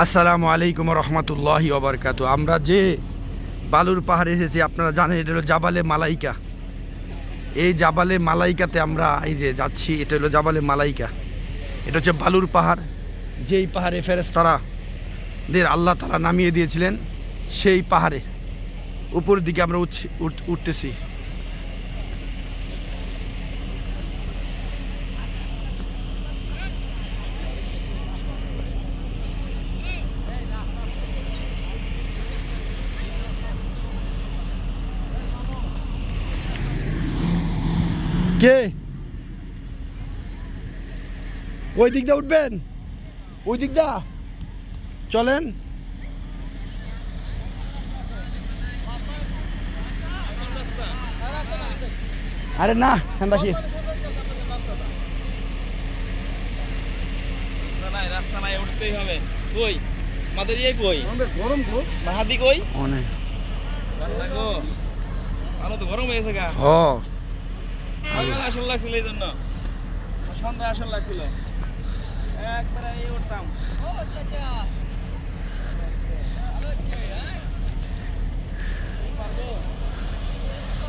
আসসালামু আলাইকুম রহমতুল্লাহি ওবরকাত। আমরা যে বালুর পাহাড়ে এসেছি, আপনারা জানেন, এটা হলো জাবালে মালাইকা। এই জাবালে মালাইকাতে আমরা এই যে যাচ্ছি, এটা হলো জাবালে মালাইকা। এটা হচ্ছে বালুর পাহাড়। যেই পাহাড়ে ফেরেস্তারা দের আল্লাহ তালা নামিয়ে দিয়েছিলেন, সেই পাহাড়ে। উপরের দিকে আমরা উঠছি উঠতেছি। কে? ওই দিক দিয়ে উঠবেন। ওই দিক দা চলেন। আরে না কেন দেখি। রাস্তা নাই রাস্তা নাই উঠতেই হবে। কই? আমাদের ইয়ে কই? গরম গো মাহাদি কই? অনেক। আলো তো গরম হয়ে গেছে গা। হ। সন্ধ্যা আসল লাগছিল এই জন্য। সন্ধ্যা আসল লাগছিল। একবারে এই উঠতাম।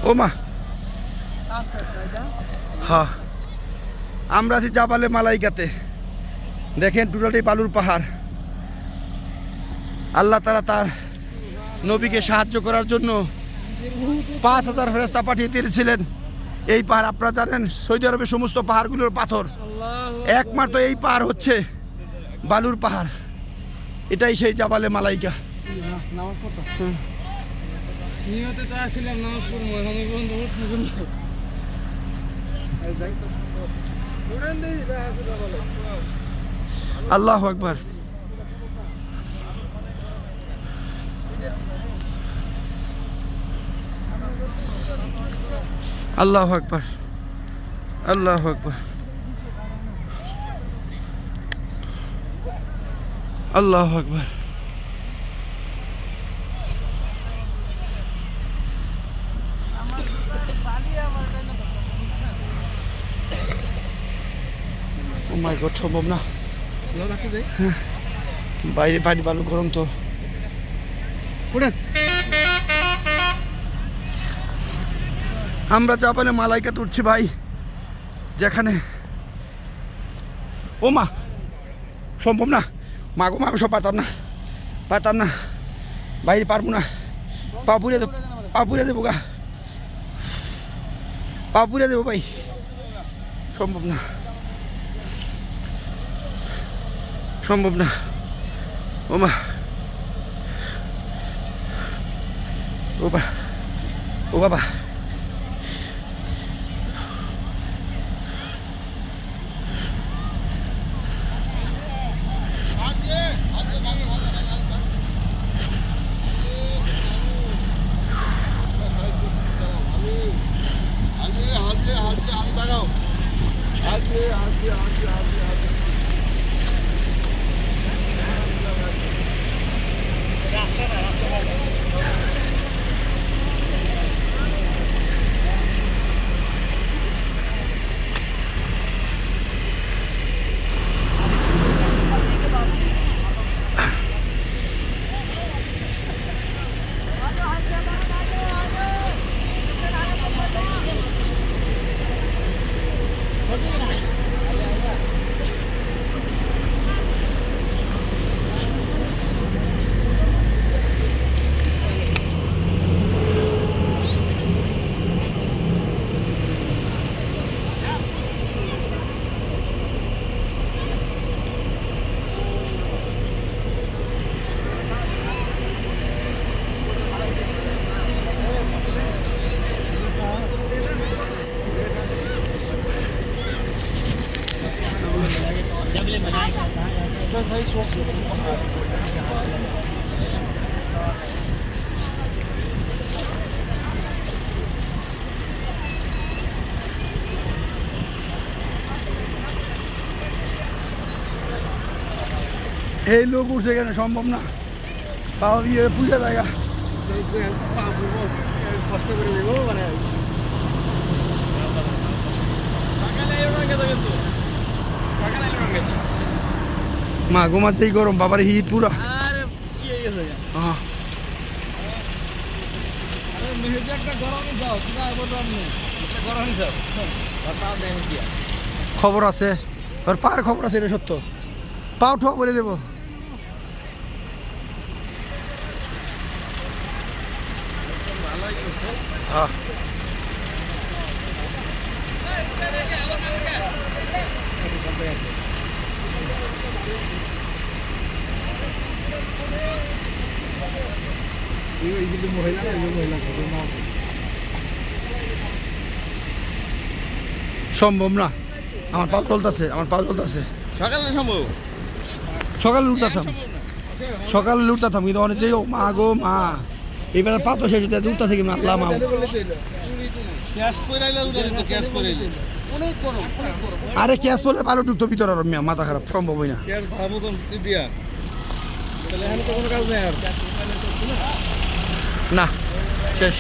ও মা। হ্যাঁ আমরা আছি জাবালে মালাইকাতে। দেখেন টোটালি বালুর পাহাড়। আল্লাহ তারা তার নবীকে সাহায্য করার জন্য পাঁচ হাজার ফেরস্তা পাঠিয়ে দিয়েছিলেন। এই পাহাড় আপনারা জানেন, সৌদি আরবের সমস্ত পাহাড়গুলোর পাথর। একমাত্র এই পাহাড় হচ্ছে বালুর পাহাড়। এটাই সেই জাবালে মালাইকা। আল্লাহ পড়তো আল্লাহ আকবার আল্লাহ আকবার আল্লাহ আকবার। মাই গড সম্ভব না। বাইরে পানি ভালো গরম তো। উঠেন। আমরা জাপানে মালাইকাতে উঠছি ভাই, যেখানে ও মা, সম্ভব না। মা গো সব পারতাম না পারতাম না। বাইরে পারব না। পা পুড়ে দেবো পুড়ে দেবো গা। পা পুড়ে দেবো ভাই। সম্ভব না। সম্ভব না। ও মা। ও বা, ও বাবা। Abi abi abi. এই লোক উঠছে কেন? সম্ভব না। পাওয়া দিয়ে পূজা জায়গা। কষ্ট করে নেব মানে সকালে না গেছে কিন্তু গেছে মা ঘুমাতেই গরম বাবার হিট পুরা। খবর আছে। ওর পার খবর আছে এটা সত্য। পাও ঠোয়া বলে দেবো। করছে। আহ, এই কিন্তু মহিলা না এই মহিলা কত নাও সম্ভব না। আমার পা চলতেছে আমার পা চলতেছে। সকালে সম্ভব? সকালে লুটতাম সকালে লুটতাম কিন্তু অনেক যে ও মা গো মা। এবার পা তো শেষ হতে উঠতেছে কি মারলাম মা ক্যাশ উঠে ক্যাশ করে আরে ক্যাশ পড়লে ভালো ঢুকতো ভিতরে আর মাথা খারাপ সম্ভব হয় না। ক্যাশ দিয়া। তাহলে এখানে তো কোনো কাজ নেই আর। না শেষ।